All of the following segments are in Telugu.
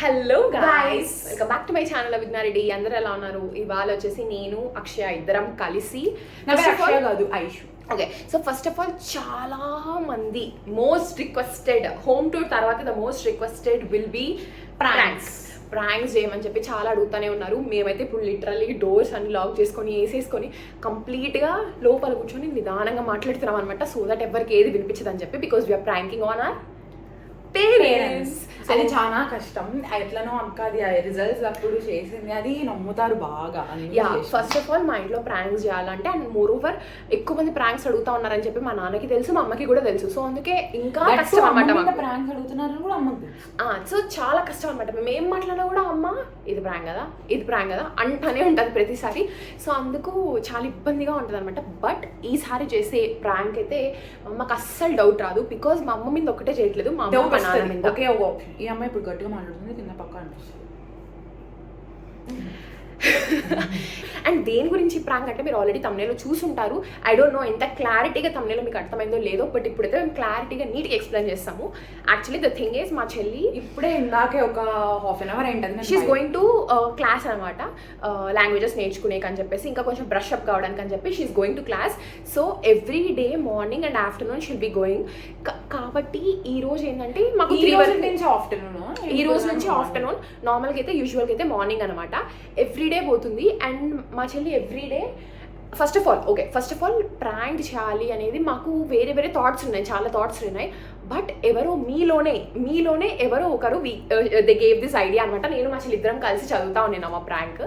Hello. Guys welcome back to my channel Vijnareddy అందరూ ఎలా ఉన్నారు? ఇవాళ వచ్చేసి నేను అక్షయ ఇద్దరం కలిసి కాదు Aishu. Okay so first of all చాలా మంది మోస్ట్ రిక్వెస్టెడ్ హోమ్ టూర్ తర్వాత the most requested will be pranks pranks చేయమని చెప్పి చాలా అడుగుతూనే ఉన్నారు. మేమైతే ఇప్పుడు లిటరల్లీ డోర్స్ అన్ని లాక్ చేసుకొని వేసేసుకొని కంప్లీట్గా లోపల కూర్చొని నిదానంగా మాట్లాడుతున్నాం అనమాట సో దట్ ఎవరికి ఏది వినిపించదని చెప్పి because we're pranking on our parents. అది చాలా కష్టం. ఎట్లనో అక్క అది రిజల్ట్స్ అప్పుడు చేసింది. అది నమ్ముతారు బాగా. యా. ఫస్ట్ ఆఫ్ ఆల్ మా ఇంట్లో ప్రాంక్స్ చేయాలంటే అండ్ మోర్ ఓవర్ ఎక్కువ మంది ప్రాంక్స్ అడుగుతా ఉన్నారని చెప్పి మా నాన్నకి తెలుసు మా అమ్మకి కూడా తెలుసు. సో అందుకే ఇంకా కష్టం అనమాట pranks అడుగుతున్నారని కూడా అమ్మకు. సో చాలా కష్టం అనమాట మేము ఏం మాట్లాడినా కూడా అమ్మ ఇది ప్రాంక్ కదా ఇది ప్రాంక్ కదా అంటనే ఉంటుంది ప్రతిసారి. సో అందుకు చాలా ఇబ్బందిగా ఉంటుంది అనమాట బట్ ఈసారి చేసే ప్రాంక్ అయితే మా అమ్మకి అస్సలు డౌట్ రాదు. బికాజ్ మా అమ్మ మీద ఒకటే చేయట్లేదు. మా అమ్మ వస్తది. ఒకే. ఈ అమ్మాయి ఇప్పుడు గట్టిగా మాట్లాడుతుంది కింద పక్క అనిపిస్తుంది అండ్ దేని గురించి ప్రాంక్ అంటే మీరు ఆల్రెడీ తమ్నేలో చూసుంటారు. ఐ డోంట్ నో ఎంత క్లారిటీగా తమ్నేలో మీకు అర్థమైందో లేదో బట్ ఇప్పుడైతే మేము క్లారిటీగా నీట్గా ఎక్స్ప్లెయిన్ చేస్తాము. యాక్చువల్లీ ద థింగ్ ఈస్ మా చెల్లి ఇప్పుడే ఇందాకే ఒక హాఫ్ అన్ అవర్ ఏంటది షీఈస్ గోయింగ్ టు క్లాస్ అనమాట లాంగ్వేజెస్ నేర్చుకునేకి అని చెప్పేసి ఇంకా కొంచెం బ్రష్ అప్ కావడానికి అని చెప్పి she's going to class so every day morning and afternoon she'll be going కాబట్టి ఈ రోజు ఏంటంటే మాకు త్రీ వరకు నుంచి ఆఫ్టర్నూన్ ఈ రోజు నుంచి ఆఫ్టర్నూన్ నార్మల్గా అయితే యూజువల్గా అయితే మార్నింగ్ అనమాట ఎవ్రీడే పోతుంది. అండ్ మా చెల్లి every day first of all okay first of all prank చేయాలి అనేది మాకు వేరే వేరే థాట్స్ ఉన్నాయి చాలా థాట్స్ ఉన్నాయి. బట్ ఎవరో మీలోనే మీలోనే ఎవరో ఒకరు దే గేవ్ దిస్ ఐడియా అనమాట నేను మా చెల్లి ఇద్దరం కలిసి చదువుతా ఉన్నాను మా ప్రాంక్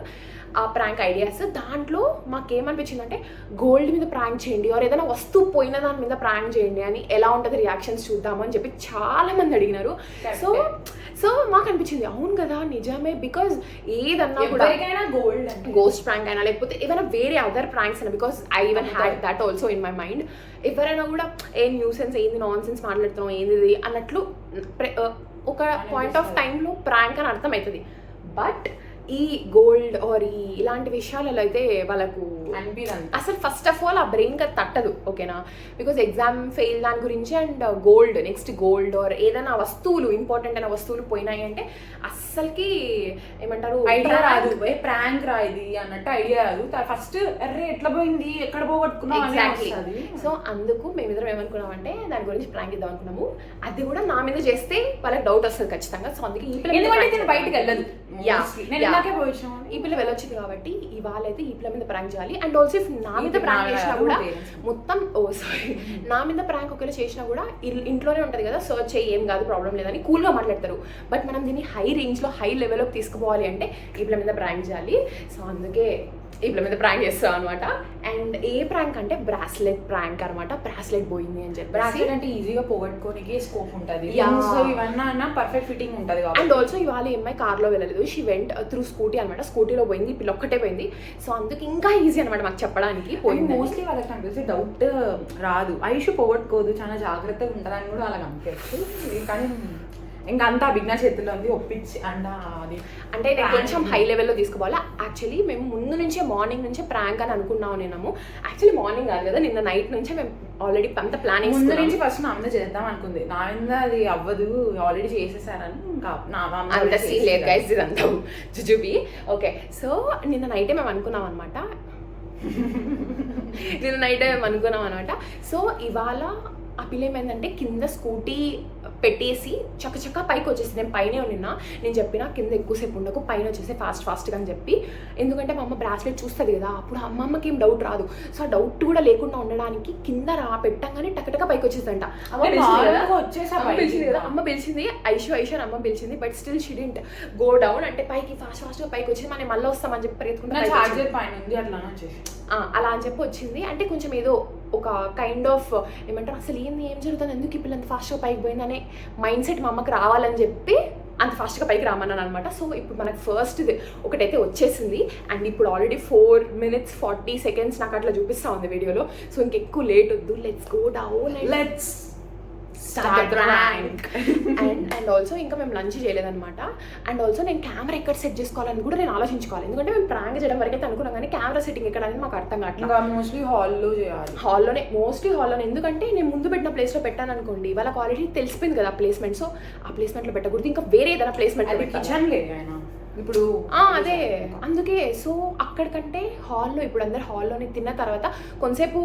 ఆ ప్రాంక్ ఐడియాస్ దాంట్లో మాకేమనిపించిందంటే గోల్డ్ మీద ప్రాంక్ చేయండి ఆర్ ఏదైనా వస్తువు పోయిన దాని మీద ప్రాంక్ చేయండి అని ఎలా ఉంటుంది రియాక్షన్స్ చూద్దాము అని చెప్పి చాలా మంది అడిగినారు. సో సో మాకు అనిపించింది అవును కదా నిజమే బికాజ్ ఏదన్నా కూడా గోల్డ్ గోస్ట్ ప్రాంక్ అయినా లేకపోతే ఏదైనా వేరే అదర్ ప్రాంక్స్ అయినా because I even had that also in my mind ఎవరైనా కూడా ఏ న్యూసెన్స్ ఏంది నాన్ సెన్స్ మాట్లాడుతున్నాం ఏంది అన్నట్లు uh, ఒక పాయింట్ ఆఫ్ టైంలో ప్రాంక్ అని అర్థమవుతుంది. బట్ ఈ గోల్డ్ ఆర్ ఈ ఇలాంటి విషయాలలో అయితే వాళ్ళకు అసలు ఫస్ట్ ఆఫ్ ఆల్ ఆ బ్రెయిన్ అది తట్టదు ఓకేనా? బికాజ్ ఎగ్జామ్ ఫెయిల్ దాని గురించి and gold next gold or ఏదైనా వస్తువులు ఇంపార్టెంట్ అయిన వస్తువులు పోయినాయి అంటే అస్సలకి ఏమంటారు? ఐడియా రాదు. ప్రాంక్ రా ఇది అన్నట్టు ఐడియా రాదు. ఫస్ట్ అర్రే ఎట్లా పోయింది? ఎక్కడ ఎగ్జాక్ట్లీ వస్తది. సో అందుకు మేమిద్దరం ఏమనుకున్నామంటే దాని గురించి ప్రాంక్ ఇద్దాం అనుకున్నాము. అది కూడా నా మీద చేస్తే వాళ్ళకి డౌట్ వస్తుంది ఖచ్చితంగా. సో అందుకే బయటకు వెళ్ళదు. ఇందాకే పోయినాను ఈ పిల్ల వెళ్ళొచ్చింది కాబట్టి ఇవాళ అయితే ఈ పిల్ల మీద ప్రాంక్ చేయాలి. అండ్ ఆల్సో ఇఫ్ నా మీద ప్రాంక్ చేసినా కూడా. మొత్తం ఓ సారీ నా మీద ప్రాంక్ ఒకవేళ చేసినా కూడా ఇంట్లోనే ఉంటుంది కదా సర్చ్ చేయి ఏం కాదు ప్రాబ్లం లేదని కూల్గా మాట్లాడతారు. బట్ మనం దీన్ని హై రేంజ్లో హై లెవెల్లోకి తీసుకుపోవాలి అంటే ఈ పిల్ల మీద ప్రాంక్ చేయాలి. సో అందుకే పిల్ల మీద ప్రాంక్ చేస్తాం అనమాట అండ్ ఏ ప్రాంక్ అంటే బ్రాస్లెట్ ప్రాంక్ అనమాట బ్రాస్లెట్ పోయింది అని చెప్పి బ్రాస్లెట్ అంటే ఈజీగా పోగొట్టుకోనికి స్కోప్ ఉంటది. ఇవన్నీ పర్ఫెక్ట్ ఫిట్టింగ్ ఉంటది అండ్ కాబట్టి ఆల్సో ఇవాళ అమ్మాయి కార్లో వెళ్ళలేదు. షీ వెంట్ త్రూ స్కూటీ అనమాట స్కూటీలో పోయింది. పిల్ల ఒక్కటే పోయింది. సో అందుకు ఇంకా ఈజీ అనమాట మాకు చెప్పడానికి పోయింది మోస్ట్లీ వాళ్ళకి నాకు తెలిసి డౌట్ రాదు. ఐషు పోగొట్టుకోదు. చాలా జాగ్రత్తగా ఉంటుందని కూడా వాళ్ళకి అనిపించచ్చు కానీ ఇంకా అంతా విఘ్న చేతిలో ఉంది ఒప్పించి అండ్ అది అంటే నేను కొంచెం హై లెవెల్లో తీసుకోవాలి? యాక్చువల్లీ మేము ముందు నుంచే మార్నింగ్ నుంచే ప్రాంక్ అని అనుకున్నాం నేను యాక్చువల్లీ మార్నింగ్ కాదు కదా నిన్న నైట్ నుంచే మేము ఆల్రెడీ అంత ప్లానింగ్ ముందు నుంచి ఫస్ట్ నా మీద చేద్దాం అనుకుంది. నా మీద అది అవ్వదు ఆల్రెడీ చేసేసారని ఇంకా అంత సీన్ లేదు. గైస్ ఇదంతా. జుజుబి. ఓకే సో నిన్న నైటే మేము అనుకున్నాం అనమాట నిన్న నైటే మేము అనుకున్నాం అనమాట సో ఇవాళ ఆ పిల్ల ఏమైందంటే కింద స్కూటీ పెట్టేసి చక్కచక్క పైకి వచ్చేసి నేను పైనే ఉన్నా. నేను చెప్పిన కింద ఎక్కువసేపు ఉండకు పైన వచ్చేసి ఫాస్ట్ ఫాస్ట్గా అని చెప్పి. ఎందుకంటే మా అమ్మ బ్రాస్లెట్ చూస్తుంది కదా అప్పుడు అమ్మ అమ్మకి ఏం డౌట్ రాదు. సో ఆ డౌట్ కూడా లేకుండా ఉండడానికి కింద రా పెట్టంగానే టకటక పైకి పిలిచింది కదా? అమ్మ పిలిచింది ఐషు ఐషు అని అమ్మ పిలిచింది but still she didn't go down అంటే పైకి ఫాస్ట్ ఫాస్ట్గా పైకి వచ్చింది మనం మళ్ళీ వస్తామని చెప్పి పరిగెత్తుకుంటూ అలా అని చెప్పి వచ్చింది. అంటే కొంచెం ఏదో ఒక కైండ్ ఆఫ్ ఏమంటారు అసలు ఏంది ఏం జరుగుతుంది ఎందుకు ఇప్పుడు అంత ఫాస్ట్గా పైకి పోయిందనే మైండ్ సెట్ మా అమ్మకి రావాలని చెప్పి అంత ఫాస్ట్గా పైకి రామన్నాను అనమాట సో ఇప్పుడు మనకు ఫస్ట్ ఒకటైతే వచ్చేసింది. అండ్ ఇప్పుడు already four minutes forty seconds నాకు అట్లా చూపిస్తా ఉంది వీడియోలో. సో ఇంకెక్కువ లేట్ వద్దు. Let's go down let's start prank and and also ఇంకా మేము లంచ్ చేయలేదన్నమాట. అండ్ ఆల్సో నేను కెమెరా ఎక్కడ సెట్ చేసుకోవాలని కూడా నేను ఆలోచించుకోవాలి. ఎందుకంటే మేము ప్రాంక్ చేయడం వరకు అయితే అనుకున్నాం కానీ కెమెరా సెట్టింగ్ ఎక్కడ అనేది మాకు అర్థం కావట్లేదు మోస్ట్లీ హాల్లో చేయాలి. హాల్లోనే మోస్ట్లీ హాల్లోనే ఎందుకంటే నేను ముందు పెట్టిన ప్లేస్లో పెట్టాను అనుకోండి వాళ్ళకి ఆల్రెడీ తెలిసిపోయింది కదా ప్లేస్మెంట్ సో ఆ ప్లేస్మెంట్లో పెట్టకూడదు. ఇంకా వేరే ఏదైనా ప్లేస్మెంట్ కిచెన్ లేదు ఆయన ఇప్పుడు అదే. అందుకే సో అక్కడికంటే హాల్లో ఇప్పుడు అందరు హాల్లోనే తిన్న తర్వాత కొంతసేపు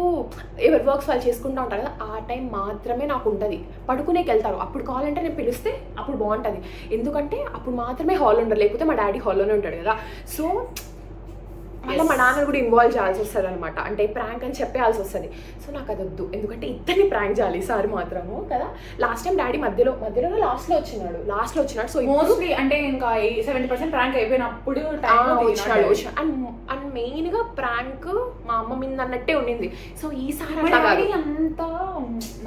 ఎవరి వర్క్స్ వాళ్ళు చేసుకుంటూ ఉంటారు కదా ఆ టైం మాత్రమే నాకు ఉంటుంది. పడుకునేకి వెళ్తారు అప్పుడు కావాలంటే నేను పిలిస్తే అప్పుడు బాగుంటుంది. ఎందుకంటే అప్పుడు మాత్రమే హాల్ ఉండరు. లేకపోతే మా డాడీ హాల్లోనే ఉంటాడు కదా. సో మళ్ళీ మా నాన్న కూడా ఇన్వాల్వ్ చేయాల్సి వస్తుంది అనమాట అంటే ప్రాంక్ అని చెప్పేయాల్సి వస్తుంది. సో నాకు అది వద్దు ఎందుకంటే ఇద్దరిని ప్రాంక్ చేయాలి సార్ మాత్రము కదా? లాస్ట్ టైం డాడీ మధ్యలో మధ్యలో లాస్ట్లో వచ్చినాడు. లాస్ట్లో వచ్చినాడు. సో మోస్ట్లీ అంటే ఇంకా సెవెంటీ పర్సెంట్ ర్యాంక్ అయిపోయినప్పుడు వచ్చినాడు అండ్ అండ్ మెయిన్గా ప్రాంక్ మా అమ్మ మీద అన్నట్టే ఉండింది. సో ఈసారి అంతా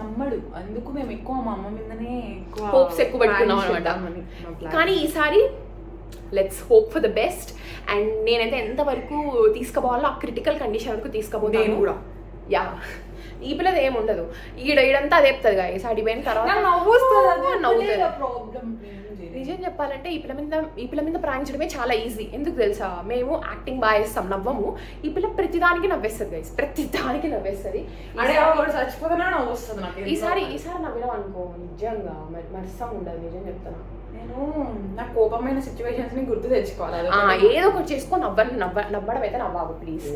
నమ్మడు. అందుకు మేము ఎక్కువ మా అమ్మ మీదనే ఎక్కువ Hopes ఎక్కువ పెట్టుకున్నాం plan. కానీ ఈసారి let's hope for the best and నేనైతే ఎంతవరకు తీసుకుపోవాలో ఆ క్రిటికల్ కండిషన్ వరకు తీసుకుపోతాను. నేను కూడా. యా ఈ పిల్లది ఏమి ఉండదు. ఈడ ఈడంతా అదే చెప్తుంది గాయస్ అడిపోయిన తర్వాత నవ్వుతుంది. నిజం చెప్పాలంటే ఈ పిల్ల మీద ఈ పిల్ల మీద ప్రాంక్ చేయడమే చాలా ఈజీ ఎందుకు తెలుసా? మేము యాక్టింగ్ బాగా చేస్తాం నవ్వము. ఈ పిల్ల ప్రతిదానికి నవ్వేస్తుంది గైస్ ప్రతిదానికి నవ్వేస్తుంది. చచ్చిపోతున్నా. ఈసారి ఈసారి నవ్వినాం అనుకో నిజంగా మరి మరిస్తాం ఉండదు నిజం చెప్తున్నా. నేను నా కోపమైన సిచ్యువేషన్స్ని గుర్తు తెచ్చుకోవాలి. ఏదో ఒకటి చేసుకో నవ్వ నవ్వ నవ్వడం అయితే నవ్వావు ప్లీజ్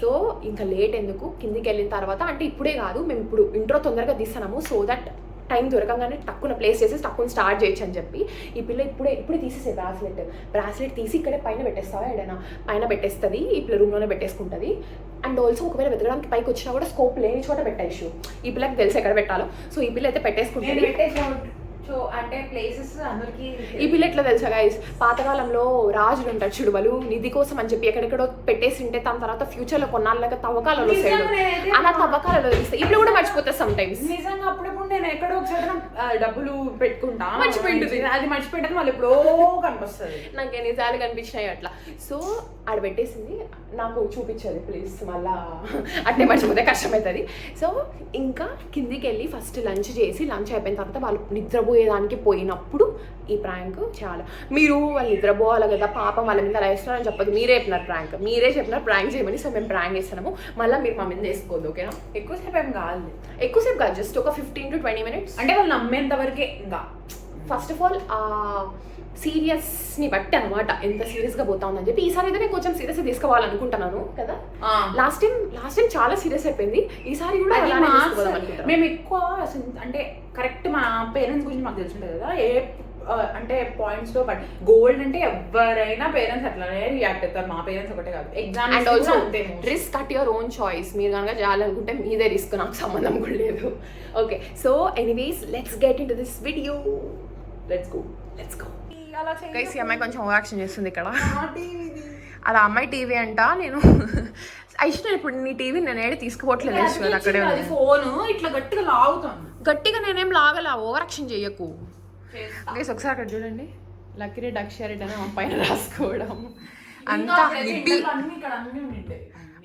సో ఇంకా లేట్ ఎందుకు? కిందికి వెళ్ళిన తర్వాత అంటే ఇప్పుడే కాదు మేము ఇప్పుడు ఇంట్రో తొందరగా తీస్తున్నాము సో దట్ టైం దొరకగానే టక్కున ప్లేస్ చేసి టక్కున స్టార్ట్ చేయొచ్చు అని చెప్పి ఈ పిల్ల ఇప్పుడే ఇప్పుడే తీసేసే బ్రాస్లెట్ బ్రాస్లెట్ తీసి ఇక్కడే పైన పెట్టేస్తావా ఏడైనా? పైన పెట్టేస్తుంది ఈ పిల్ల రూమ్లోనే పెట్టేసుకుంటుంది. అండ్ ఆల్సో ఒకవేళ వెతకడానికి పైకి వచ్చినా కూడా స్కోప్ లేని చోట పెట్టేసి ఈ పిల్లకి తెలుసు ఎక్కడ పెట్టాలో. సో ఈ పిల్ల అయితే పెట్టేసుకుంటుంది. పెట్టేసా సో అంటే ప్లేసెస్ అందరికి ఈ పిల్ల ఎట్లా తెలుసా గైస్ పాతకాలంలో రాజులు ఉంటారు చూడువలు నిధి కోసం అని చెప్పి ఎక్కడెక్కడో పెట్టేసి ఉంటే దాని తర్వాత ఫ్యూచర్లో కొన్నాళ్ళగా తవ్వకాలలో వస్తాడు అలా తవ్వకాలలో తెలుస్తాయి ఇప్పుడు కూడా మర్చిపోతా సమ్ టైమ్స్ నిజంగా అప్పుడప్పుడు నేను ఎక్కడో ఒకసారి డబ్బులు పెట్టుకుంటా. మర్చిపోయింటుంది. అది మర్చిపెట్టాను మళ్ళీ ఎప్పుడో కనిపిస్తుంది. నాకు ఎన్నిసార్లు కనిపించినాయి అట్లా. సో ఆడ పెట్టేసింది నాకు చూపించదు ప్లీజ్ మళ్ళా అట్నే మర్చిపోతే కష్టమవుతుంది. సో ఇంకా కిందికి వెళ్ళి ఫస్ట్ లంచ్ చేసి లంచ్ అయిపోయిన తర్వాత వాళ్ళు నిద్రపోయేదానికి పోయినప్పుడు ఈ ప్రాంక్ చాలా. మీరు వాళ్ళు నిద్రపోవాలి కదా పాపం వాళ్ళ మీద వేస్తున్నారని చెప్పదు మీరే చెప్పినారు ప్రాంక్ మీరే చెప్పినారు ప్రాంక్ చేయమని సో మేము ప్రాంక్ చేస్తున్నాము. మళ్ళీ మీరు మా మీద వేసుకోవద్దు ఓకేనా ఎక్కువసేపు ఏం కాదు ఎక్కువసేపు కాదు జస్ట్ ఒక ఫిఫ్టీన్ టు ట్వంటీ మినిట్స్ అంటే వాళ్ళు నమ్మేంత వరకే ఇంకా. ఫస్ట్ ఆఫ్ ఆల్ సీరియస్ని బట్టి అనమాట ఎంత సీరియస్గా పోతా ఉందని చెప్పి ఈసారి అయితే నేను కొంచెం సీరియస్గా తీసుకోవాలనుకుంటున్నాను కదా? లాస్ట్ టైం లాస్ట్ టైం చాలా సీరియస్ అయిపోయింది. ఈసారి కూడా. మేము ఎక్కువ అంటే కరెక్ట్ మా పేరెంట్స్ గురించి మాకు తెలిసింటుంది కదా ఏ అంటే పాయింట్స్లో బట్ గోల్డ్ అంటే ఎవరైనా పేరెంట్స్ అట్లానే రియాక్ట్ అవుతారు మా పేరెంట్స్ ఒకటే కాదు. Exam and also risk at your own choice మీరు కనుక చేయాలనుకుంటే మీదే రిస్క్ నాకు సంబంధం కూడా లేదు. Okay so anyways let's get into this video let's go let's go అలా అమ్మాయి కొంచెం ఓవర్ యాక్షన్ చేస్తుంది ఇక్కడ. అది అమ్మాయి టీవీ అంట నేను ఐశ్వర్య ఇప్పుడు నీ టీవీ నేను ఏడు తీసుకుపోవట్లేదు ఐశ్వర్య అక్కడే ఉంది ఫోన్ ఇట్లా గట్టిగా లాగుతాను గట్టిగా నేనేం లాగలా ఓవర్ యాక్షన్ చెయ్యకు. గైస్ ఒకసారి అక్కడ చూడండి. లక్కీ రెడ్డి అక్షయ రెడ్డి అని పైన రాసుకోవడం. అంతా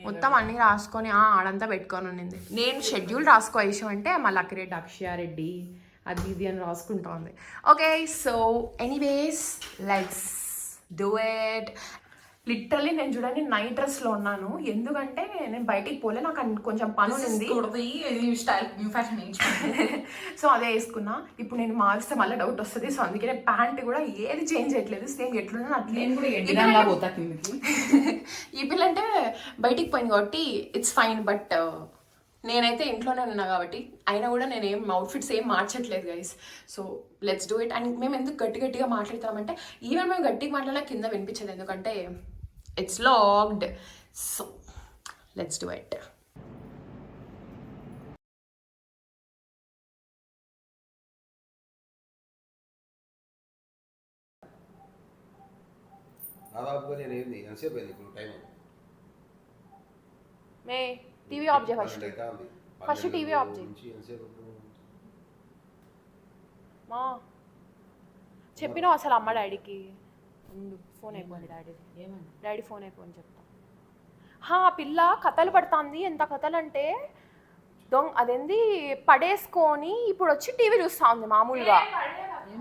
మొత్తం అన్ని రాసుకొని ఆడంతా పెట్టుకొని ఉండింది. నేను షెడ్యూల్ రాసుకో విషయం అంటే మా లక్కిరెడ్డి అక్షయారెడ్డి అది ఇది అని రాసుకుంటా ఉంది. Okay so anyways let's do it literally నేను చూడండి నైట్ డ్రెస్లో ఉన్నాను. ఎందుకంటే నేను బయటికి పోలే నాకు కొంచెం పని ఉంది. స్టైల్ న్యూ ఫ్యాషన్ సో అదే వేసుకున్నా. ఇప్పుడు నేను మార్చితే మళ్ళీ డౌట్ వస్తుంది. సో అందుకే నేను ప్యాంట్ కూడా ఏది చేంజ్ చేయట్లేదు. సేమ్ ఎట్లున్నా అట్లే ఈ పిల్ల అంటే బయటికి పోయింది కాబట్టి ఇట్స్ ఫైన్ బట్ నేనైతే ఇంట్లోనే ఉన్నా కాబట్టి అయినా కూడా నేను ఏం అవుట్ఫిట్స్ ఏం మార్చట్లేదు guys so let's do it and మేము ఎందుకు గట్టి గట్టిగా మాట్లాడతామంటే ఈవెన్ మేము గట్టిగా మాట్లాడినా కింద వినిపించదు. ఎందుకంటే it's locked so let's do it దాదాపుగా నేను ఏంది ఎంతసేపు అయింది ఇప్పుడు టైం మే. టీవీ ఆఫ్ చేయ ఫస్ట్. ఫస్ట్ టీవీ ఆఫ్ చేయి. మా చెప్పినావు అసలు అమ్మ డాడీకి. ఉండు ఫోన్ అయిపోయింది. డాడీ? డాడీ ఫోన్ అయిపోయింది చెప్తా. హా పిల్ల కథలు పడుతుంది. ఎంత కథలు అంటే దొంగ అదేంది? పడేసుకొని ఇప్పుడు వచ్చి టీవీ చూస్తా ఉంది మామూలుగా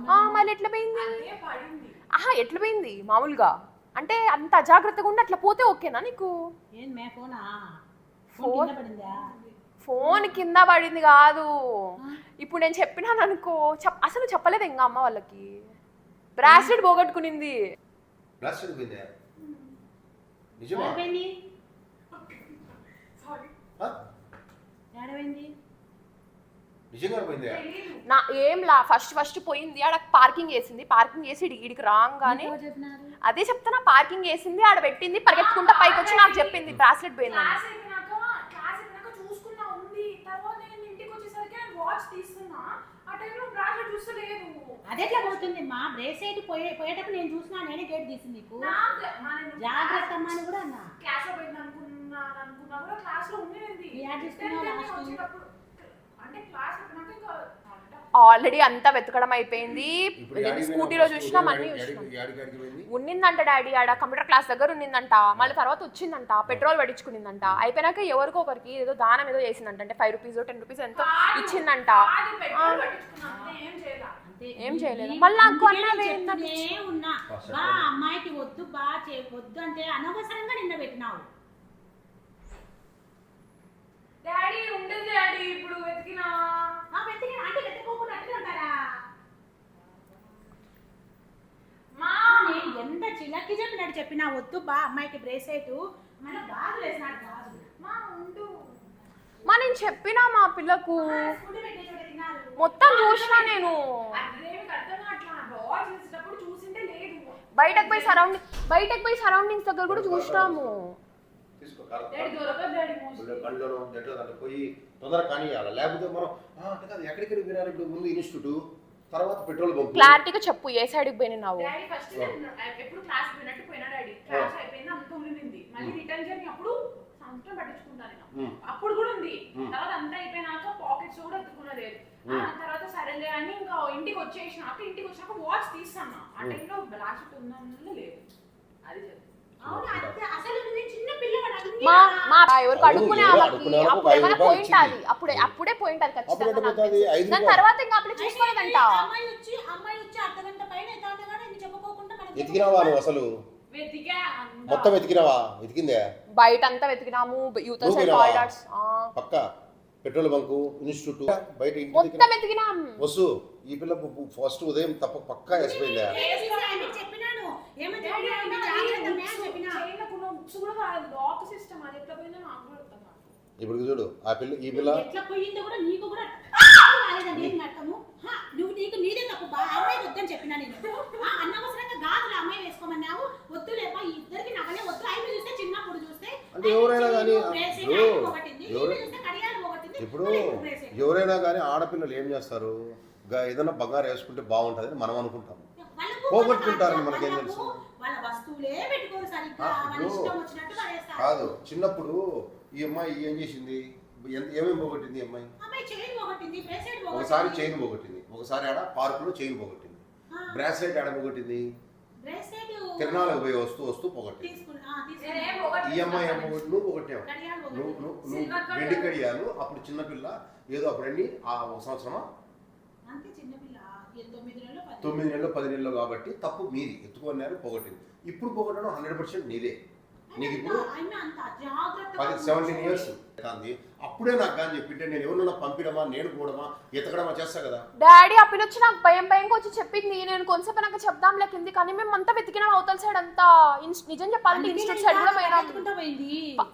ఆ, మళ్ళీ ఎట్లా పోయింది? ఆహా ఎట్లా పోయింది? మామూలుగా. అంటే అంత అజాగ్రత్తగా ఉండి అట్లా పోతే ఓకేనా నీకు? ఫోనా ఫోన్? కింద పడిందా? ఫోన్ కింద పడింది కాదు. ఇప్పుడు నేను చెప్పినాను అనుకో చెప్ అసలు చెప్పలేదు ఇంకా అమ్మ వాళ్ళకి. బ్రాస్లెట్ పోగొట్టుకునింది. బ్లాస్ట్ పోయిందా? నిజమా? ఏడపోయింది ఆ? ఏడపోయింది నిజంగా పోయిందా? నా ఏం లా ఫస్ట్ ఫస్ట్ పోయింది ఆడ పార్కింగ్ వేసింది పార్కింగ్ వేసి ఇడికి ఇడికి రాగానే చెప్పినారు. అదే చెప్తున్నా పార్కింగ్ వేసింది ఆడ పెట్టింది పరిగెత్తుకుంటా పైకి వచ్చి నాకు చెప్పింది. బ్రాస్లెట్ పోయిందని క్లాస్ అయిపోయినాక క్లాస్ అయిపోయినాక చూసుకున్నా ఉంది తర్వాత నేను ఇంటికి వచ్చేసరికి వాచ్ తీస్తున్నా ఆ టైంలో బ్రాస్లెట్ చూస్తలేదు. అది ఎట్లా పోతుంది మా? బ్రేస్లెట్ పోయే పోయేటప్పుడు నేను చూసినా నేనే గేట్ తీసింది నీకు. నాకు మా నేను జాగ్రత్త అమ్మా అని కూడా అన్నా. క్లాస్లో పోయింది అనుకున్నాను అనుకున్నా కూడా క్లాస్లో ఉండేది. అంటే క్లాస్ ఇంకా ఆల్రెడీ అంతా వెతకడం అయిపోయింది. స్కూటీలో? చూసినాం అన్ని చూసినాం. ఉన్నిందంట డాడీ ఆడ కంప్యూటర్ క్లాస్ దగ్గర ఉన్నిందంట. మళ్ళీ తర్వాత వచ్చిందంట. పెట్రోల్ పడించుకునిందంట అయిపోయినాక ఎవరికో ఒకరికి ఏదో దానం ఏదో చేసిందంట. అంటే ఫైవ్ రూపీస్ టెన్ రూపీస్ ఎంతో ఇచ్చిందంట. ఏం చేయలేదు. మళ్ళా నాకు. అన్నా. అమ్మాయికి వద్దు బా వద్దు అంటే అనవసరంగా నిన్న పెట్టినావు డాడీ ఉండదు డాడీ ఇప్పుడు వెతికినా ఆ వెతికి అంటే వెతుక్కోకుండా అట్లే ఉంటారా మా నేను ఎంత చిలక్కి చెప్పినా వద్దు బా అమ్మాయికి మన వేసినాడు గాజులు మా ఉండు. మా నేను చెప్పినా మా పిల్లకు. మొత్తం చూసినా నేను. అదేమి అర్థం కావట్లా? వాచ్ చేసేటప్పుడు చూసింటే లేదు. బయటకు పోయి సరౌండింగ్ బయటకు పోయి సరౌండింగ్స్ దగ్గర కూడా చూసినాము. పోయి తొందరగా కానియాలి లేకపోతే మనం "ఆ, అంటే కాదు ఎక్కడికి వినాలి ఇప్పుడు ముందు ఇన్స్టిట్యూట్? తర్వాత పెట్రోల్ బంక్. క్లారిటీగా చెప్పు ఏ సైడ్కి పోయినావు డాడీ ఫస్ట్ ఎప్పుడు క్లాస్ పోయినట్టు పోయినా డాడీ. క్లాస్ అయిపోయింది అంత ఉండింది మళ్ళీ రిటర్న్ జర్నీ అప్పుడు సంవత్సరం పట్టించుకుంటాను. అప్పుడు కూడా ఉంది. తర్వాత అంతా అయిపోయినాక పాకెట్స్ కూడా ఎత్తుకున్నది ఆ, తర్వాత సరేలే అని ఇంకా ఇంటికి వచ్చేసినాక ఇంటికి వచ్చాక వాచ్ తీస్తాను ఆ టైంలో బ్లాస్ట్ ఉందని లేదు. అది చెప్పు. అవును? అంతే. అసలు నువ్వు చిన్న పిల్లవాడు మా మా ఎవరికి అడుక్కునే వాళ్ళకి అప్పుడు ఏమైనా పోయింటాది ఇచ్చింది. అప్పుడే అప్పుడే పోయింటాది అప్పుడు ఖచ్చితంగా దాని. తర్వాత ఇంకా అప్పుడు చూసుకోలేదంట ఎతికినావా నువ్వు అసలు. మొత్తం ఎతికినావా? ఎతికిందే? బయట అంతా వెతికినాము యూత్ పక్క? పెట్రోల్ బంకు ఇన్స్టిట్యూట్ బయట ఇంటి వస్తు ఈ పిల్ల ఫస్ట్ ఉదయం తప్ప పక్కా వేసిపోయిందా ఆమెకి చెప్పినాను. ఏమంటే డాడీ ఆమె అయినా జాగ్రత్త అది మే అని చెప్పినా చైన్లకున్న ఉక్స్ కూడా కాదు లాక్ సిస్టమ్ అది. ఎట్లా పోయిందో నాకు కూడా అర్థం కాదు. ఇప్పుడు చూడు ఆ పిల్ల ఈ పిల్ల ఎట్లా పోయిందో కూడా నీకు కూడా రాలేదండి ఏం అర్థము? హా, నువ్వు నీకు నీదే తప్పు. బా అమ్మాయి వద్దని చెప్పినా నేను. ఆ, అనవసరంగా గాజులు అమ్మాయి వేసుకోమన్నావు. వద్దు లేపా ఈ ఇద్దరికి వద్దు ఆయన చూస్తే చిన్నప్పుడు చూస్తే అంటే ఎవరైనా కానీ బ్రేస్లెట్ ఇప్పుడు ఆయన పోగొట్టింది ఎవరు ఈమె చూస్తే కడియాలు పోగొట్టింది ఇప్పుడు మళ్ళీ ఇప్పుడు బ్రేస్లెట్. ఎవరైనా కానీ ఆడపిల్లలు ఏం చేస్తారు? ఏదైనా బంగారు వేసుకుంటే బాగుంటుందని మనం అనుకుంటాం. పోగొట్టుకుంటారని మనకేం తెలుసు? కాదు చిన్నప్పుడు ఈ అమ్మాయి ఏం చేసింది? ఏమేమి పోగొట్టింది అమ్మాయి? ఒకసారి చైన్ పోగొట్టింది ఒకసారి ఆడ పార్కులో చైన్ పోగొట్టింది. బ్రాస్లెట్ ఆడ పోగొట్టింది. తిరణాలకు పోయి వస్తూ వస్తూ పోగొట్టింది. తీసుకున్నా ఆ, తీసుకున్నా. నేనేం పోగొట్టలేదు. ఈ అమ్మాయి ఏం పోగొట్టి నువ్వు కడియాలు నువ్వు. వెండి కడియాలు అప్పుడు చిన్నపిల్ల ఏదో అప్పుడన్నీ ఆ ఒక సంవత్సరమా తొమ్మిది నెలలు పది నెలలు కాబట్టి తప్పు మీది. ఎత్తుకున్నారు పోగొట్టింది. ఇప్పుడు పోగొట్టడం హండ్రెడ్ పర్సెంట్ నీదే. నీకు ఇప్పుడు పది సెవెంటీన్ ఇయర్స్ కాంది అప్పుడే నాకు కానీ చెప్పింటే నేను ఎవరినైనా పంపించడమా నేను పోవడమా ఎతకడమా చేస్తా కదా. డాడీ ఆ పిల్ల వచ్చి నాకు భయం భయంగా వచ్చి చెప్పింది. నేను కొంచెంసేపు నాకు చెప్దాం లేకింది కానీ మేము అంతా వెతికినాం అవతల సైడ్ అంతా. ఇన్స్- నిజం చెప్పాలంటే ఇన్స్టిట్యూట్ సైడ్ కూడా పోయినాం.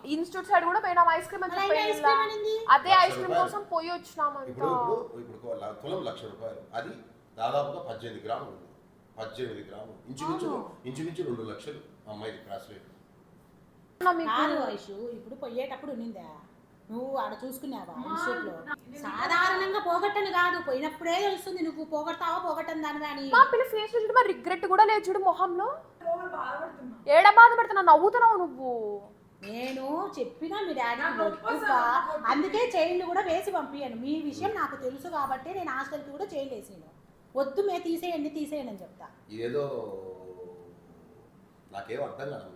ఇన్స్టిట్యూట్ సైడ్ కూడా పోయినాం. ఐస్ క్రీమ్ అని చెప్పి ఐస్ క్రీమ్ అనింది? అదే ఐస్ క్రీమ్ కోసం పోయి వచ్చినాం ఇప్పుడు అంతా ఇప్పుడు తులం లక్ష రూపాయలు. అది దాదాపుగా పద్దెనిమిది గ్రాములు. పద్దెనిమిది గ్రాములు. ఇంచుమించు ఇంచుమించు రెండు లక్షలు. అమ్మాయిది క్రాస్ రేట్. కాదు ఐషు ఇప్పుడు పోయేటప్పుడు ఉన్నిందా? నువ్వు ఆడ చూసుకున్నావా ఇన్స్టిట్యూట్లో సాధారణంగా పోగొట్టను కాదు పోయినప్పుడే తెలుస్తుంది నువ్వు పోగొడతావా పోగొట్టను దాని అని మా పిల్ల ఫేస్ చూడు మరి రిగ్రెట్ కూడా లేదు చూడు మొహంలో. ఏడ బాధ పెడుతున్నా నవ్వుతున్నావు నువ్వు. నేను చెప్పినా మీ డాడీ అందుకే చైన్లు కూడా వేసి పంపించాను మీ విషయం నాకు తెలుసు కాబట్టి నేను హాస్టల్కి కూడా చైన్ వేసాను వద్దు మే తీసేయండి తీసేయండి అని చెప్తా. ఏదో నాకేం అర్థం కాదు.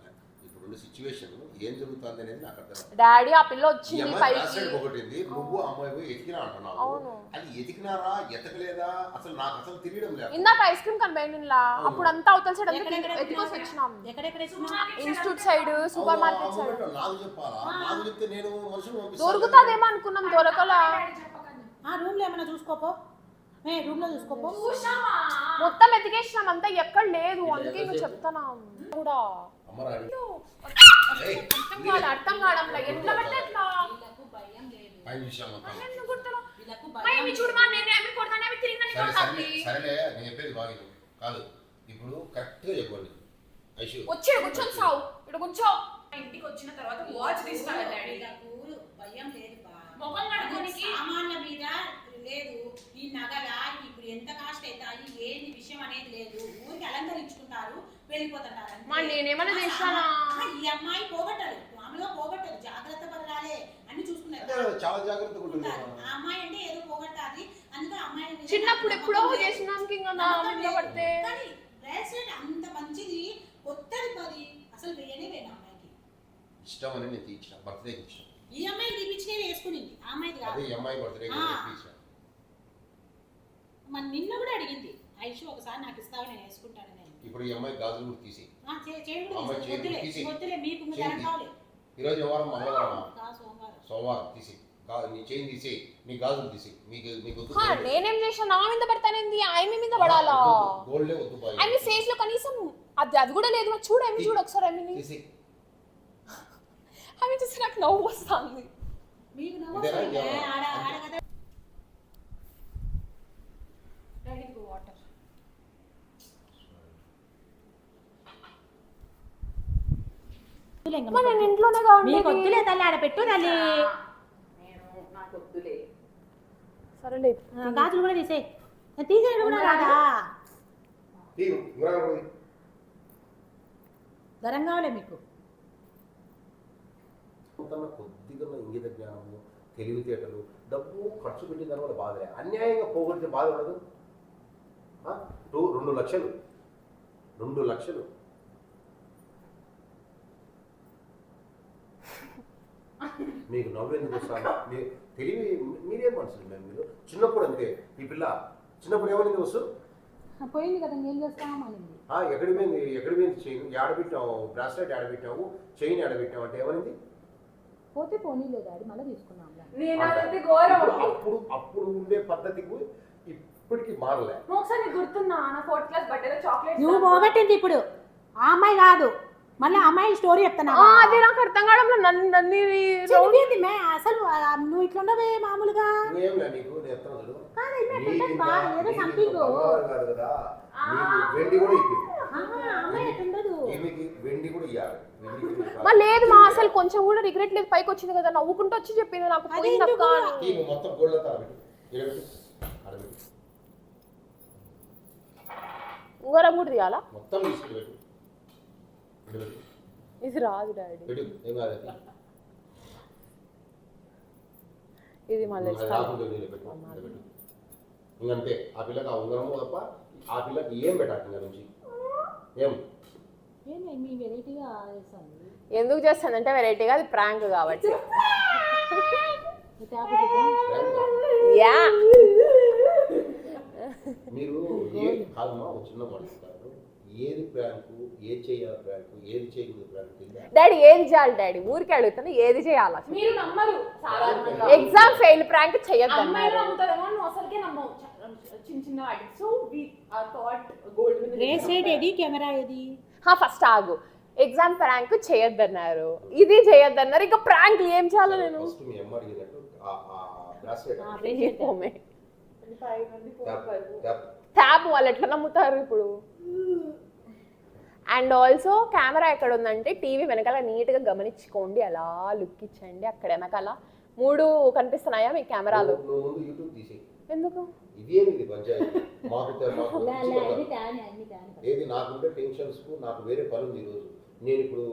సిచ్యువేషన్ ఏం జరుగుతుంది అనేది నాకు అర్థం. డాడీ ఆ పిల్ల వచ్చింది పైకి. ఒకటింది నువ్వు అమ్మాయి ఎతికినా అంటున్నావు. అవును. అది ఎతికినారా? ఎతకలేదా? అసలు నాకు అసలు తెలియడం లేదు. ఇందాక ఐస్ క్రీమ్ కనిపోయిందిలా. అప్పుడు అంతా అవతల సైడ్ ఎత్తుకోసి వచ్చినాం? Institute side మార్కెట్ సైడ్ నాకు చెప్పాలా? నాకు చెప్తే నేను మనుషులు దొరుకుతాదేమో అనుకున్నాం దొరకలా. ఆ రూమ్లో ఏమైనా చూసుకోపో? ఏ రూమ్లో చూసుకోపో? మొత్తం ఎతికేసినాం అంతా ఎక్కడ లేదు. అందుకే నువ్వు చెప్తున్నాం కూడా. అర్థం కాదు కావడంలా ఎట్లా పడితే ఎట్లా సరేలే నేను చెప్పేది బాగా ఇప్పుడు కరెక్ట్గా చెప్పండి. ఐషు. వచ్చి కూర్చొని సావు. ఇక్కడ కూర్చో. ఇంటికి వచ్చిన తర్వాత వాచ్ తీస్తాను డాడీ. వీళ్ళకు భయం లేదు బా. ముఖం కడుక్కోనికి సామాన్ల మీద లేదు. ఈ నగల ఇప్పుడు ఎంత కాస్ట్ అవుతాయి ఏంది విషయం అనేది లేదు. ఊరికి అలంకరించుకుంటారు వెళ్ళిపోతుంటారు నేనేమన్నా ఈ అమ్మాయి పోగొట్టాడు మామూలుగా పోగొట్టాడు జాగ్రత్త పడాలి అన్ని చూసుకున్నారు. చాలా జాగ్రత్తగా ఉంటుంది. ఉంటారు. ఆ అమ్మాయి అంటే ఏదో పోగొట్టాలి. అందుకే అమ్మాయి చిన్నప్పుడు ఎప్పుడో. చేసినాక ఇంకా నా నమ్మకం మీద లేదు. పడితే? కానీ బ్రాస్లెట్ అంత మంచిది కొత్తది పది. అసలు వేయనే వేయను అమ్మాయికి. ఇష్టం అని నేను తీర్చిన బర్త్డేకి ఇచ్చిన ఈ అమ్మాయి తీపిచ్చినే వేసుకునింది. ఆ అమ్మాయిది కాదు. ఈ అమ్మాయి బర్త్డేకి ఆ. తీర్చిన మన నిన్న కూడా అడిగింది. ఐషు ఒకసారి నాకు ఇస్తావు నేను వేసుకుంటానని అని. ఇప్పుడు ఈ అమ్మాయి గాజులు కూడా తీసి ఆ, చే- చేయి కూడా అమ్మాయి. చేయి వద్దులే తీసి. వద్దులే మీకు జనం కావాలి ఈరోజు వారం మంగళవారం? సోమవారం. సోమవారం తీసి గా- నీ చైన్ తీసి నీ గాజులు తీసి మీకు మీకు వద్దు హా, నేనేం చేసిన నా మీద పడతానేంది? ఆమె మీద పడాలా? గోల్డే వద్దు బాయ్ ఆమె ఫేస్లో కనీసం అది అది కూడా లేదు. చూడు ఆమె చూడు ఒకసారి తీసి ఆమె చూసి నాకు నవ్వు వస్తుంది. మీకు నవ్వు? వస్తుంది. ఆడ ఆడ కదా వాటర్ నేను ఇంట్లోనే మీకు కావాలి వద్దులే తల్లి ఆడ పెట్టు తల్లి. సరేలే ఆ, గాజులు కూడా తీసేయి. తీసేయడం కూడా రాదా. గరం కావాలే మీకు. కొద్దిగా ఇంగిత జ్ఞానము తెలివితేటలు డబ్బు ఖర్చు పెట్టిన తర్వాత బాధలే. అన్యాయంగా పోగొడితే బాధ ఉండదు. ఆ? రూ- రెండు లక్షలు. రెండు లక్షలు. మీకు నవ్వేందుకు వస్తాను మీ తెలివి మీరేం మనుషులు మేము మీరు? చిన్నప్పుడు అంతే. ఈ పిల్ల చిన్నప్పుడు ఏమైంది వస్తు పోయింది కదా ఏం చేస్తాం అనింది. ఆ, ఎక్కడి పోయింది ఎక్కడి పోయింది చైన్? ఆడబెట్టావు బ్రాస్లెట్ ఆడబెట్టావు చైన్ ఆడబెట్టావు అంటే ఏమైంది పోతే పోనీలే డాడీ మళ్ళీ తీసుకున్నాం అప్పుడు అప్పుడు ఉండే పద్ధతికి ఇప్పటికి మారలే. ఒకసారి నీకు గుర్తున్నా నా ఫోర్త్ క్లాస్ బర్త్డేలో చాక్లెట్ నువ్వు పోగొట్టింది ఇప్పుడు. ఆ అమ్మాయి కాదు. మళ్ళీ అమ్మాయి స్టోరీ చెప్తానా ఆ, అది నాకు అర్థం కావడంలో నన్ను నన్ను మే అసలు ఆ, నువ్వు ఇట్లా ఉండవే మామూలుగా. ఇంకేం లే నీకు నేను ఎత్తాను చూడు కాదు, ఇట్లా నీకు ఉంటుంది ఇంకా- బా, ఏదో నీకు something. ఇంకా బంగారం కాదు కదా. నీకు వెండి కూడా ఇప్పింది ఆహా, ఆ అమ్మాయి అట్లా ఉండదు. ఈమెకి వెండి కూడా ఇవ్వాలి వెండి కూడా ఇవ్వాలి. మా లేదు మా అసలు కొంచెం కూడా రిగ్రెట్ లేదు. పైకి వచ్చింది కదా నవ్వుకుంటూ వచ్చి చెప్పింది నాకు పోయింది అక్క ఎందుకు? అని. ఈమె మొత్తం ఉంగరం కూడా తీయాలా? మొత్తం ఇది రాదు డాడీ. ఇది మళ్ళీ. ఇంకంతే. ఆ పిల్లకి ఆ ఉంగరము తప్ప ఆ పిల్లకి ఏం పెట్టాలి ఇంకా నుంచి? ఏం? ఎందుకు చేస్తానంటే వెరైటీగా అది ప్రాంక్ కాబట్టి. యా. మీరు ఏ కాదమ్మా ఒక చిన్న మాట చెప్తాను ఏది ప్రాంకు ఏది చేయాలి ప్రాంకు ఏది చేయకూడదు ప్రాంకు? డాడీ ఏది చేయాలి డాడీ? ఊరికే అడుగుతాను ఏది చేయాలి? మీరు నమ్మరు సాధారణంగా. ఎగ్జామ్ ఫెయిల్ ప్రాంక్ చేయొద్దు అన్నారు నమ్ముతారేమో నువ్వు అసలుకే నమ్మవు. చిన్న చిన్న వాటికి. So we thought gold bracelet ఏది? కెమెరా ఏది? ఫస్ట్ ఆగు. ఎగ్జామ్ ప్రాంక్ చేయొద్దన్నారు. ఇది చేయొద్దన్నారు. ఇంకా ప్రాంక్ ఏం చేయాలో నేను? ఫస్ట్ మీ అమ్మ అడిగినట్టు ఆ ఆ బ్రాస్లెట్ ట్యాబ్ వాళ్ళు ఎట్లా నమ్ముతారు ఇప్పుడు? అండ్ ఆల్సో కెమెరా ఎక్కడ ఉందంటే టీవీ వెనకాల నీట్గా గమనించుకోండి అలా లుక్ ఇచ్చండి. అక్కడ వెనకాల మూడు కనిపిస్తున్నాయా మీ కెమెరాలు? ఎందుకు? ఇదేమి ఇది పంచాయతీ. మాకు. ఏది నాకుంటే టెన్షన్స్ నాకు వేరే పని ఉంది ఈరోజు. నేను ఇప్పుడు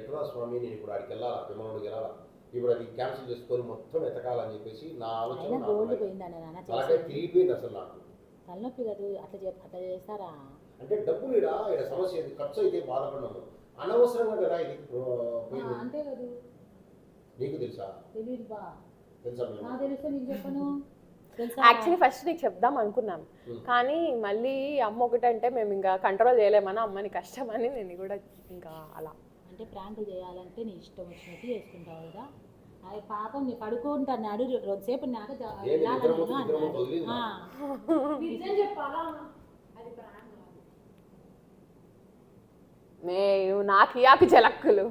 ఎట్లా స్వామి నేను ఇప్పుడు ఆడికి వెళ్ళాలా? విమానంలోకి వెళ్ళాలా? ఇప్పుడు అది క్యాన్సిల్ చేసుకొని మొత్తం ఎతకాలని చెప్పేసి నా ఆలోచన అలాగే. తిరిగిపోయింది అసలు నాకు. తలనొప్పి కాదు అట్లా చెప్ అట్లా చేస్తారా? అంటే డబ్బులు ఇడా ఇక్కడ సమస్య ఖర్చు అయితే బాధపడినాము అనవసరంగా కదా ఇది. అంతే కదా. నీకు తెలుసా? తెలియదు బా. తెలుసా మేము? నా తెలిస్తే నీకు చెప్పను. తెలుసా? యాక్చువల్లీ ఫస్ట్ నీకు చెప్దాం అనుకున్నాం. కానీ మళ్ళీ అమ్మ ఒకటంటే మేము ఇంకా కంట్రోల్ చేయలేమని? అమ్మని కష్టమని నేను కూడా ఇంకా అలా. అంటే ప్రాంకులు చేయాలంటే నీ ఇష్టం వచ్చినట్టు చేసుకుంటావు కదా. అది పాపం రోజుసేపు నాకు జా- ఏంది నిద్ర వెళ్ళాలని అన్నాడు. నేను నాకు ఇయాకు జలక్కులు.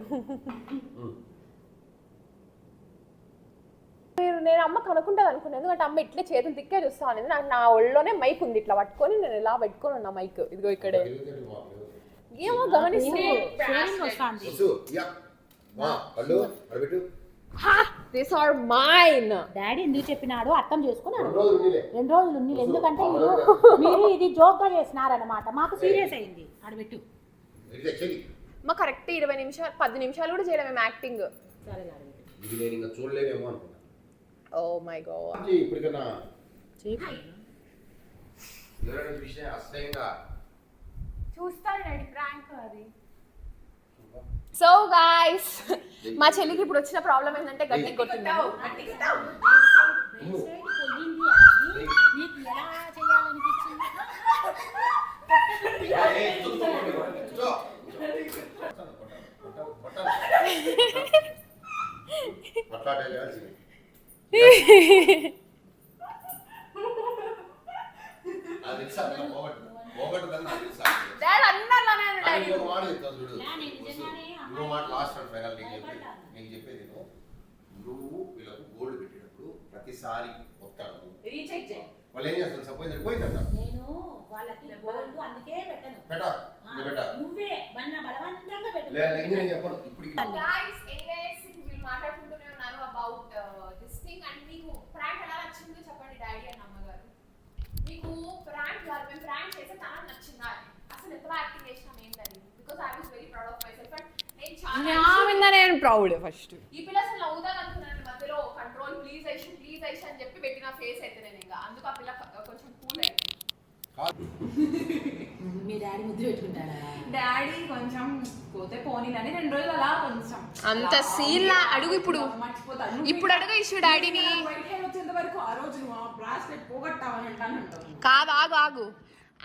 మీరు నేను అమ్మ కనుక్కుంటుంది అనుకున్నాను ఎందుకంటే అమ్మ ఇట్లే చేతులు తిక్కే చూస్తా అనేది నాకు నా ఒళ్ళోనే మైక్ ఉంది ఇట్లా పట్టుకొని నేను ఇలా పెట్టుకొని ఉన్నా మైక్. ఇదిగో ఇక్కడే. ఏమో గమనిస్తూ షేరింగ్ వస్తుంది వసు, యా. మా, కళ్ళు అడబెట్టు దిస్ ఆర్ మైన్ డాడీ ఎందుకు చెప్పినాడు అర్థం చేసుకున్నాడు రెండు రోజులు వసు, ఎందుకంటే మీరు మీరు ఇది జోక్గా చేసినారనమాట మాకు సీరియస్ అయింది. చెయ్యి. మా కరెక్ట్ ఇరవై నిమిషాలు పది నిమిషాలు కూడా చేయలేము మేము యాక్టింగ్ ఓ మై గాడ్ ఇప్పటికన్నా డాడీ ప్రాంక్ అది. సో గాయ్స్ మా చెల్లికి ఇప్పుడు వచ్చిన ప్రాబ్లం ఏంటంటే గట్టి కొట్టింది. పోయింది డాడీ డాడీ ఇంకో మాట చెప్తాను చూడు. ఇంకో మాట లాస్ట్ అండ్ ఫైనల్ నీకు చెప్పేది. నీకు చెప్పేది నేను నువ్వు వీళ్ళకు గోల్డ్ పెట్టేటప్పుడు ప్రతిసారి వస్తాను. రీచెక్ చేయి. వాళ్ళు ఏం చేస్తారు? సపోజ్ పోయిందంట నేను వాళ్ళకి గోల్డ్ అందుకే పెట్టను. పెట్టా ఆ, నువ్వు పెట్టా నువ్వే మన బలవంతంగా పెట్టు లేదు లేదు, నేను చెప్పను. ఇప్పటికి గైస్ ఎనీవేస్ వీళ్ళు మాట్లాడుకుంటూనే ఉన్నారు అబౌట్ దిస్ థింగ్ అండ్ మీకు ప్రాంక్ ఎలా నచ్చిందో చెప్పండి డాడీ అండ్ అమ్మగారు మీకు ప్రాంక్ కాదు మేము ప్రాంక్ చేస్తే తనకు నచ్చిందా. అసలు ఎంత యాక్టింగ్ చేసినాం ఏంటని? Because I was very proud of myself and నేను చాలా నేను ప్రౌడ్ ఫస్ట్ ఈ పిల్ల అసలు అనుకున్నాను మధ్యలో control please Aishu please Aishu అని చెప్పి పెట్టిన ఫేస్ అయితే నేను ఇంకా. అందుకు ఆ పిల్ల కొంచెం కూల్ అయింది. మీ డాడీ ముద్దు పెట్టుకుంటాడా? డాడీ కొంచెం పోతే పోనీలని రెండు రోజులు అలా కొంచెం అంత లా అడుగు ఇప్పుడు. ఇప్పుడు అడుగు ఇష్యూ డాడీని. వచ్చేంత వరకు ఆ రోజు నువ్వు ఆ బ్రాస్లెట్ పోగొట్టావని అంటాను అంటావు. కాదు ఆగు ఆగు.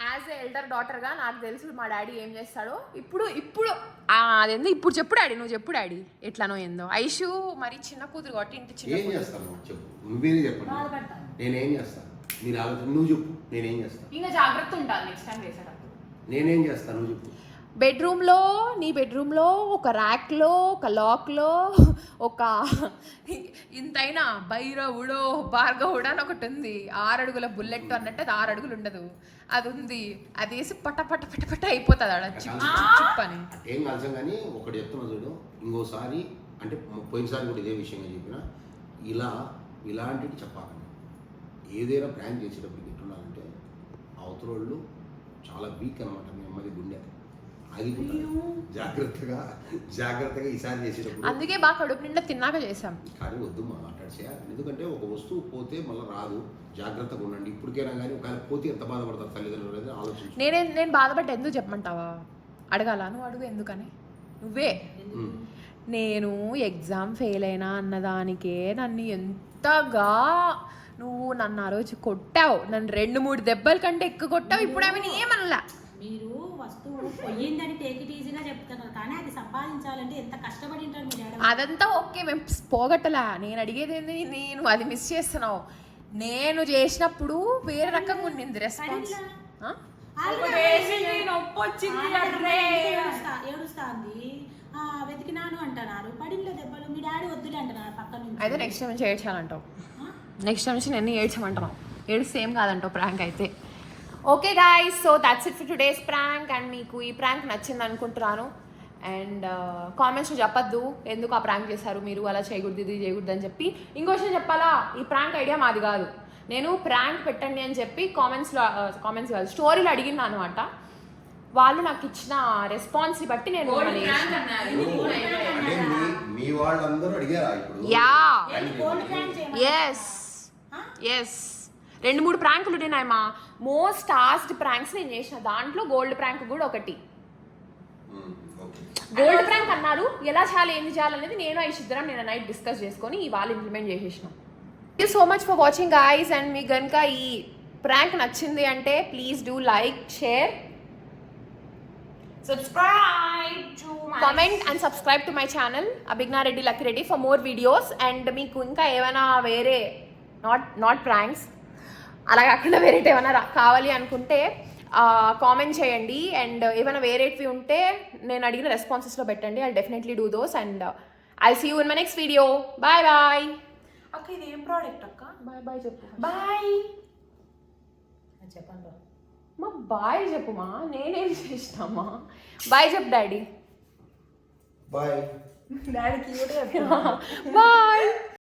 యాజ్ ఎ ఎల్డర్ డాటర్గా నాకు తెలుసు మా డాడీ ఏం చేస్తాడో. ఇప్పుడు ఇప్పుడు ఆ, అదేందో? ఇప్పుడు చెప్పు డాడీ నువ్వు చెప్పు డాడీ. ఎట్లానో ఏందో. ఐషు మరి చిన్న కూతురు కాబట్టి ఇంటి చిన్న ఏం కూతురు. చేస్తాను? నేనేం ఆలోచన నువ్వు చెప్పు. నేనేం చేస్తాను ఇంకా జాగ్రత్త ఉండాలి నెక్స్ట్ టైం చేసేటప్పుడు. నేనేం చేస్తాను నువ్వు చెప్పు. బెడ్రూమ్లో నీ బెడ్రూమ్లో ఒక ర్యాక్లో ఒక లాక్లో ఒక ఇంతైనా భైరవుడో భార్గవుడు అని ఒకటి ఉంది. ఆరు అడుగుల బుల్లెట్ అన్నట్టు అది ఆరు అడుగులు ఉండదు. అది ఉంది. అది వేసి పట పట పట పట అయిపోతుంది ఆడ. చిప్ చిప్ అని. ఏం కలిసాం కానీ ఒకటి చెప్తున్నా చూడు. ఇంకోసారి అంటే పోయినసారి కూడా ఇదే విషయంగా చెప్పిన. ఇలా ఇలాంటివి చెప్పాలండి. ఏదైనా ప్లాన్ చేసేటప్పుడు ఎట్లుండాలంటే అవతల వాళ్ళు చాలా వీక్ అనమాట మీ అమ్మది గుండె అది జాగ్రత్తగా జాగ్రత్తగా ఈసారి చేసేటప్పుడు అందుకే బాగా కడుపు నిండా తిన్నాక చేసాం కానీ వద్దు మా మాట్లాడేసేయాలి ఎందుకంటే ఒక వస్తువు పోతే మళ్ళీ రాదు. జాగ్రత్తగా ఉండండి. ఇప్పటికైనా కానీ ఒకవేళ పోతే ఎంత బాధపడతారు తల్లిదండ్రులు అనేది ఆలోచించు నేనే నేను బాధపడ్డా ఎందుకు చెప్పమంటావా? అడగాల? నువ్వు అడుగు ఎందుకని? నువ్వే. నేను ఎగ్జామ్ ఫెయిల్ అయినా అన్నదానికే నన్ను ఎంతగా నువ్వు నన్ను ఆ రోజు కొట్టావు. నన్ను రెండు మూడు దెబ్బల కంటే ఎక్కువ కొట్టావు. ఇప్పుడు ఆమె ఏమనలా మీరు వస్తువు పోయిందని టేక్ ఇట్ ఈజీగా చెప్తున్నారు. కానీ అది సంపాదించాలంటే ఎంత కష్టపడి ఉంటారు అదంతా ఓకే మేము పోగొట్టలా. నేను అడిగేది ఏంది? నేను అది మిస్ చేస్తున్నావు. నేను చేసినప్పుడు వేరే రకంగా ఉండింది రెస్పాన్స్ ఏడుస్తాంది. వెతికినాను అంటున్నారు. పడిన దెబ్బలు. మీ డాడీ వద్దులే అంటున్నారు పక్క నుంచి. అయితే నెక్స్ట్ టైం ఆ? నెక్స్ట్ టైం నుంచి నేను ఏడ్చమంటున్నావు ఏడు సేమ్ కాదంటావు ప్రాంక్ అయితే. Okay guys so that's it for today's prank and మీకు ఈ ప్రాంక్ నచ్చింది అనుకుంటున్నాను. అండ్ కామెంట్స్లో చెప్పొద్దు. ఎందుకు ఆ ప్రాంక్ చేశారు మీరు? అలా చేయకూడదు ఇది చేయకూడదు అని చెప్పి. ఇంకో విషయం చెప్పాలా? ఈ ప్రాంక్ ఐడియా మాది కాదు. నేను ప్రాంక్ పెట్టండి అని చెప్పి కామెంట్స్లో కామెంట్స్ కాదు స్టోరీలు అడిగిన అనమాట వాళ్ళు నాకు ఇచ్చిన రెస్పాన్స్ని బట్టి నేను యా ఎస్ ఎస్ రెండు మూడు ప్రాంకులు ఉన్నాయి మా మోస్ట్ ఆస్ట్ ప్రాంక్స్ నేను చేసిన దాంట్లో గోల్డ్ ప్రాంక్ కూడా ఒకటి. గోల్డ్ ప్రాంక్ అన్నారు ఎలా చేయాలి ఏంది చేయాలనేది నేను ఐషిద్దరం నేను నైట్ డిస్కస్ చేసుకొని ఇవాళ implement చేసేసినాం. Thank you so much for watching guys and మీకు కనుక ఈ ప్రాంక్ నచ్చింది అంటే please do like share subscribe to comment and subscribe to my channel Abhignareddy Lakkireddy for more videos and మీకు ఇంకా ఏమైనా వేరే నాట్ నాట్ ప్రాంక్స్ అలా కాకుండా వేరే ఏమైనా కావాలి అనుకుంటే కామెంట్ చేయండి. అండ్ ఏమైనా వేరేటివి ఉంటే నేను అడిగిన రెస్పాన్సెస్లో పెట్టండి. I definitely do those and I see you in my next video bye bye అక్క ఇది ఏం ప్రోడక్ట్ అక్క? బాయ్ బాయ్ చెప్పు. బాయ్ చెప్పండి మా బాయ్ చెప్పుమా? నేనేం చేసినామా? బాయ్ చెప్పు డాడీ. Bye daddy bye